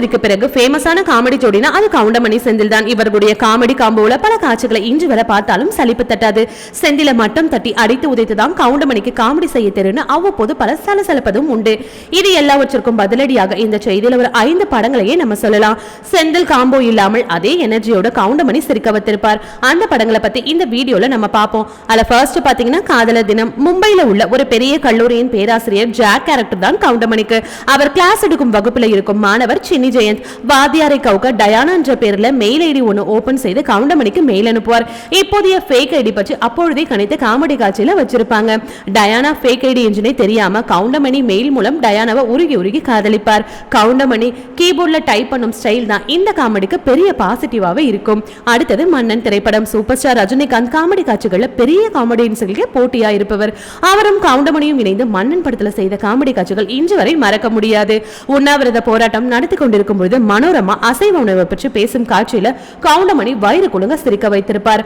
பாண்டிச்சேரிக்கு பிறகு ஃபேமஸான காமெடி ஜோடினா அது கவுண்டமணி செந்தில் தான். இவர்களுடைய காமெடி காம்போல பல காட்சிகளை இன்று வரை பார்த்தாலும் சலிப்பு தட்டாது. செந்தில மட்டம் தட்டி அடித்து உதைத்துதான் கவுண்டமணிக்கு காமெடி செய்ய தெரியும்னு அவ்வப்போது பல சலசலப்பதும் உண்டு. இது எல்லாவற்றிற்கும் பதிலடியாக இந்த செய்தியில ஒரு ஐந்து படங்களையே நம்ம சொல்லலாம். செந்தில் காம்போ இல்லாமல் அதே எனர்ஜியோட கவுண்டமணி சிரிக்க வைத்திருப்பார். அந்த படங்களை பத்தி இந்த வீடியோல நம்ம பார்ப்போம். அதுல ஃபர்ஸ்ட் பாத்தீங்கன்னா காதலர் தினம். மும்பையில உள்ள ஒரு பெரிய கல்லூரியின் பேராசிரியர் ஜாக் கேரக்டர் தான் கவுண்டமணிக்கு. அவர் கிளாஸ் எடுக்கும் வகுப்புல இருக்கும் மாணவர் சின்னி ஜெயந்த் வாத்தியாரை கவுக்க டயானா என்ற பேர்ல மெயில் ஐடி ஒன்று ஓபன் செய்து கவுண்டமணிக்கு மெயில் அனுப்புவார். இப்போதைய ஃபேக் ஐடி பற்றி அப்பொழுதே கணித்து காமெடி காட்சியில் வச்சிருப்பாங்க. டயானா ஃபேக் ஐடி என்றுனே தெரியாம கவுண்டமணி மெயில் மூலம் டயானாவை உருகி உருகி காதலிப்பார். கவுண்டமணி கீபோர்டில் டைப் பண்ணும் ஸ்டைல் தான் இந்த காமெடிக்கு பெரிய பாசிட்டிவாகவே இருக்கும். அடுத்தது மன்னன் திரைப்படம். சூப்பர் ஸ்டார் ரஜினிகாந்த் காமெடி காட்சிகளில் பெரிய காமெடியன்ஸ்களுக்கு போட்டியாக இருப்பவர். அவரும் கவுண்டமணியும் இணைந்து மன்னன் படத்தில் செய்த காமெடி காட்சிகள் இன்று வரை மறக்க முடியாது. உண்ணாவிரத போராட்டம் நடத்தி கொண்டிருக்கும் பொழுது மனோரமா அசைவ உணவை பற்றி பேசும் காட்சியில கவுண்டமணி வயிறு குழுங்க சிரிக்க வைத்திருப்பார்.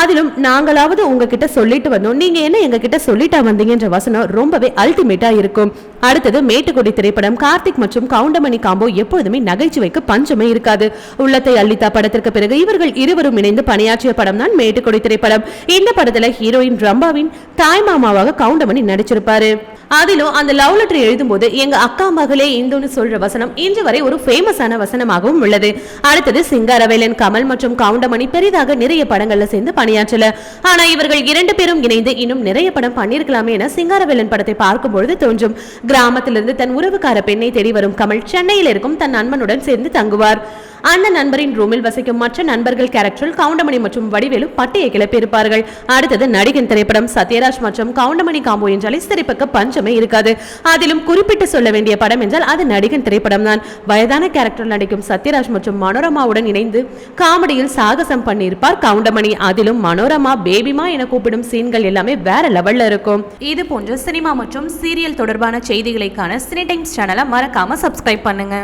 அதிலும் நாங்களாவது உங்ககிட்ட சொல்லிட்டு வந்தோம். நீங்க என்ன எங்க கிட்ட சொல்லிட்டா வந்தீங்கன்ற வசனம் ரொம்பவே அல்டிமேட்டா இருக்கும். அடுத்தது மேட்டுக்குடி திரைப்படம் கார்த்திக் மற்றும் கவுண்டமணி காம்போ எப்பொழுதுமே நகைச்சுவைக்கு பஞ்சமே இருக்காது. உள்ளத்தை அள்ளித்தா படத்திற்கு பிறகு இவர்கள் இருவரும் இணைந்து பணியாற்றிய படம் தான் மேட்டுக்குடி திரைப்படம். இந்த படத்துல ஹீரோயின் ரம்பாவின் தாய் மாமாவாக கவுண்டமணி நடிச்சிருப்பாரு. அதிலும் அந்த லவ் லெட்டர் எழுதும்போது எங்க அக்கா மகளே இந்துன்னு சொல்ற வசனம் இன்று வரை ஒரு ஃபேமஸான வசனமாகவும் உள்ளது. அடுத்தது சிங்காரவேலன் கமல் மற்றும் கவுண்டமணி பெரிதாக நிறைய படங்கள்ல சேர்ந்து பணியாற்றல. ஆனா இவர்கள் இரண்டு பேரும் இணைந்து இன்னும் நிறைய படம் பண்ணிருக்கலாமே என சிங்காரவேலன் படத்தை பார்க்கும்பொழுது தோன்றும். கிராமத்திலிருந்து தன் உறவுக்கார பெண்ணை தேடி வரும் கமல் சென்னையில் இருக்கும் தன் நண்பனுடன் சேர்ந்து தங்குவார். அந்த நண்பரின் ரூமில் வசிக்கும் மற்ற நண்பர்கள் கேரக்டரில் கவுண்டமணி மற்றும் வடிவேலு பட்டியை கிளப்பியிருப்பார்கள். அடுத்தது நடிகன் திரைப்படம் சத்யராஜ் மற்றும் கவுண்டமணி காம்போ என்றாலே சிரிப்புக்கு பஞ்சமே இருக்காது. அதிலும் குறிப்பிட்டு சொல்ல வேண்டிய படம் என்றால் அது நடிகன் திரைப்படம் தான். வயதான கேரக்டர் நடிக்கும் சத்யராஜ் மற்றும் மனோரமாவுடன் இணைந்து காமெடியில் சாகசம் பண்ணியிருப்பார் கவுண்டமணி. அதிலும் மனோரமா பேபிமா என கூப்பிடும் சீன்கள் எல்லாமே வேற லெவல்ல இருக்கும். இது போன்ற சினிமா மற்றும் சீரியல் தொடர்பான செய்திகளை காண சினி டைம்ஸ் சேனலை மறக்காம சப்ஸ்கிரைப் பண்ணுங்க.